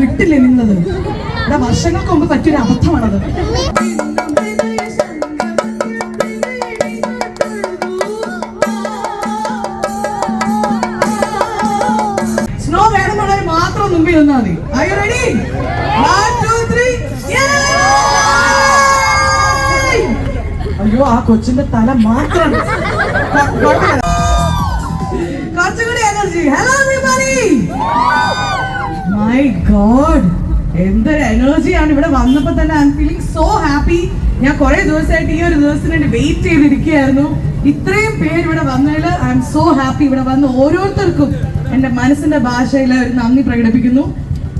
വിട്ടില്ലേ നിന്നത്? എടാ വർഷങ്ങൾക്ക് മുമ്പ് പറ്റിയൊരു അബദ്ധമാണത്. സ്നോ വേണമെന്നുള്ളവർ മാത്രം മുമ്പിൽ നിന്നാൽ മതി. I ready. അയ്യോ ആ കൊച്ചിന്റെ തല മാത്രം. ഹലോ എവരിബഡി മൈ ഗോഡ് എന്തൊരു എനർജിയാണ് ഇവിടെ വന്നപ്പോ തന്നെ. I am feeling so happy ഞാൻ കുറെ ദിവസമായിട്ട് ഈ ഒരു ദിവസത്തിന് വേണ്ടി വെയിറ്റ് ചെയ്തിരിക്കുകയായിരുന്നു. ഇത്രയും പേര് ഇവിടെ വന്നതിൽ ഐ എം സോ ഹാപ്പി ഇവിടെ വന്ന് ഓരോരുത്തർക്കും എന്റെ മനസ്സിന്റെ ഭാഷയിൽ ഒരു നന്ദി പ്രകടിപ്പിക്കുന്നു.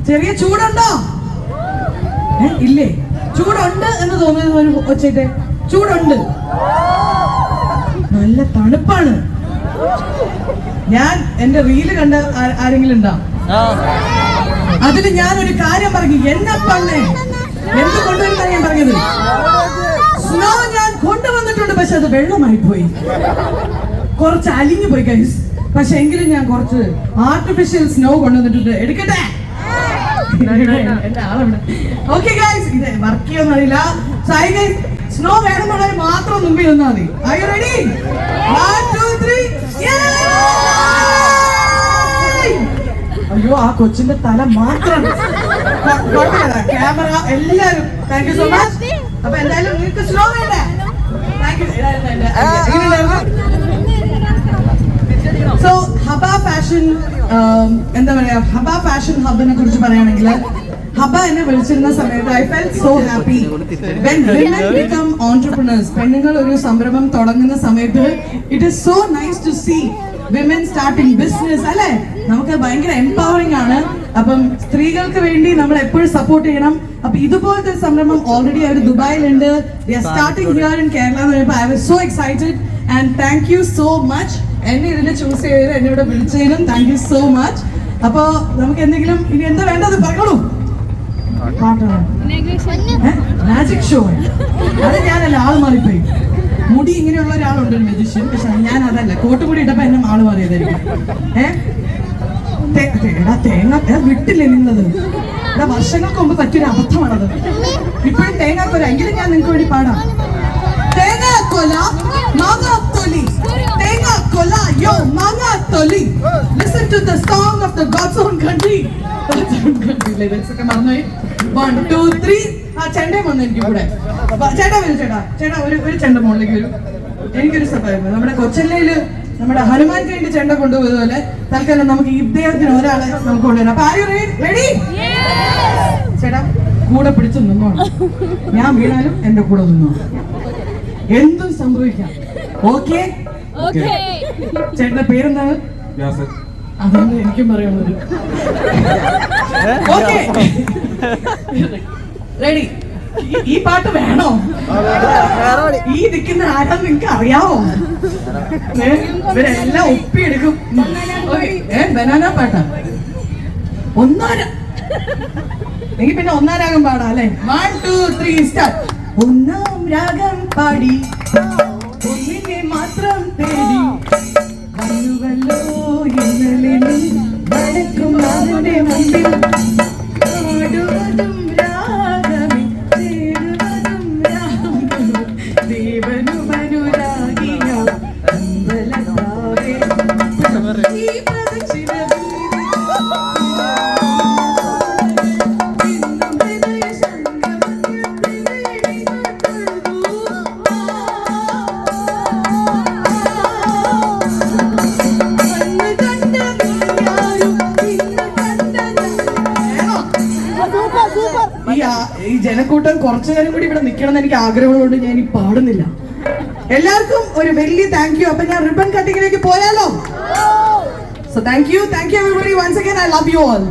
ചെറിയ ചൂടുണ്ടോ? ഇല്ലേ? ചൂടുണ്ട് എന്ന് തോന്നുന്നത് ഒരു ചൂടുണ്ട്. നല്ല തണുപ്പാണ്. ഞാൻ എന്റെ റീൽ കണ്ട ആരെങ്കിലും ഉണ്ടാവും അതിൽ ഞാൻ ഒരു കാര്യം പറഞ്ഞു എന്നെ പണ്ണേ എന്ത് കൊണ്ടുവരുന്ന ഞാൻ പറഞ്ഞത്? സ്നോ ഞാൻ കൊണ്ടുവന്നിട്ടുണ്ട് പക്ഷെ അത് വെള്ളമായി പോയി. കുറച്ച് അലിഞ്ഞു പോയി കൈസ് പക്ഷെ എങ്കിലും ഞാൻ കുറച്ച് ആർട്ടിഫിഷ്യൽ സ്നോ കൊണ്ടുവന്നിട്ടുണ്ട്. എടുക്കട്ടെ? ഓക്കെ ഗൈസ് ഇത് വർക്ക് സ്നോ വേണമെന്നുള്ളവർ മാത്രം മുമ്പിൽ നിന്നാ മതി. ഐ you അയ്യോ ആ കൊച്ചിന്റെ തല മാത്രം. ക്യാമറ എല്ലാരും താങ്ക് യു സോ മച്ച് അപ്പൊ എന്തായാലും നിങ്ങൾക്ക് വേണ്ടേ? സോ ഹബ ഫാഷൻ എന്താ പറയാ ഹബ ഫാഷൻ ഹബിനെ കുറിച്ച് പറയുകയാണെങ്കിൽ ഹബ എന്നെ വിളിച്ചിരുന്ന സമയത്ത് I felt so happy when become entrepreneurs പെണ്ണുങ്ങൾ ഒരു സംരംഭം തുടങ്ങുന്ന സമയത്ത് it is so nice to see women starting business അല്ലെ? നമുക്ക് ഭയങ്കര എംപവറിംഗ് ആണ്. അപ്പം സ്ത്രീകൾക്ക് വേണ്ടി നമ്മൾ എപ്പോഴും സപ്പോർട്ട് ചെയ്യണം. അപ്പൊ ഇതുപോലത്തെ സംരംഭം ഓൾറെഡി അവർ ദുബായിലുണ്ട്. സ്റ്റാർട്ടിംഗ് ഹിയർ ഇൻ കേരള എന്ന് പറയുമ്പോൾ I was so excited and thank you so much എന്നെ ഇതിൽ ചൂസ് ചെയ്ത് എന്നെ ഇവിടെ വിളിച്ചതിനും താങ്ക് യു സോ മച്ച് അപ്പോ നമുക്ക് എന്തെങ്കിലും ഇനി എന്താ വേണ്ടത് പറഞ്ഞോളൂ. മാജിക് ഷോ അത് ഞാനല്ല ആൾ മാറിപ്പോയി. മുടി ഇങ്ങനെയുള്ള ഒരാളുണ്ട് മെജിഷ്യൻ പക്ഷെ ഞാൻ അതല്ല കോട്ടുമുടി ഇട്ടപ്പോ എന്നെ ആൾ മാറിയതായിരിക്കും. വിട്ടില്ല നിങ്ങളത് തേങ്ങ വർഷങ്ങൾക്ക് മുമ്പ് പറ്റിയൊരു അബദ്ധമാണത്. ഇപ്പോഴും തേങ്ങാക്കൊല. എങ്കിലും ഞാൻ നിങ്ങൾക്ക് വേണ്ടി പാടാം. തേങ്ങാക്കൊല മാങ്ങാത്തൊലി. കൊല യോ മാങ്ങാത്തൊലി. Listen to the song of the God's own country lyrics ഒക്കെ മറന്നുപോയി. വൺ ടു ത്രീ ആ ചെണ്ടയും വന്നു എനിക്ക് കൂടെ വ- ചേട്ടാ വരും ചേട്ടാ. ചേട്ടാ ഒരു ഒരു ചെണ്ട മുകളിലേക്ക് വരും. എനിക്കൊരു സഭ നമ്മുടെ കൊച്ചല്ലയിൽ നമ്മുടെ ഹനുമാൻ കൈന്റെ ചെണ്ട കൊണ്ടുപോയതുപോലെ തൽക്കാലം നമുക്ക് ഇദ്ദേഹത്തിന് ഒരാളെ നമുക്ക് കൊണ്ടുവരാം. അപ്പൊ ആര് റെഡി ചേട്ടാ കൂടെ പിടിച്ചു നിന്നോണം. ഞാൻ വീണാലും എന്റെ കൂടെ നിന്നോ എന്തും സംഭവിക്കാം. ഓക്കെ ചേട്ടന്റെ പേരെന്താണ്? അതൊന്നും എനിക്കും പറയാനുള്ളത് റെഡി ഈ പാട്ട് വേണോ? ഈ നിൽക്കുന്ന ആരാന്ന് നിങ്ങക്ക് അറിയാവോ? ഇവരെല്ലാം ഒപ്പിയെടുക്കും. ഏ ബനാന പാട്ടാ. ഒന്നാര എനിക്ക് പിന്നെ ഒന്നാം രാഗം പാടാം അല്ലെ? വൺ ടു ത്രീ സ്റ്റാർ ഒന്നാം രാഗം പാടി. ഈ ഈ ജനക്കൂട്ടം കുറച്ചു നേരം കൂടി ഇവിടെ നിൽക്കണം എന്ന് എനിക്ക് ആഗ്രഹമുള്ളതുകൊണ്ട് ഞാൻ ഈ പാടുന്നില്ല. എല്ലാവർക്കും ഒരു വലിയ താങ്ക് യു അപ്പൊ ഞാൻ റിബൺ കട്ടിങ്ങിലേക്ക് പോയാലോ? So thank you thank you everybody once again I love you all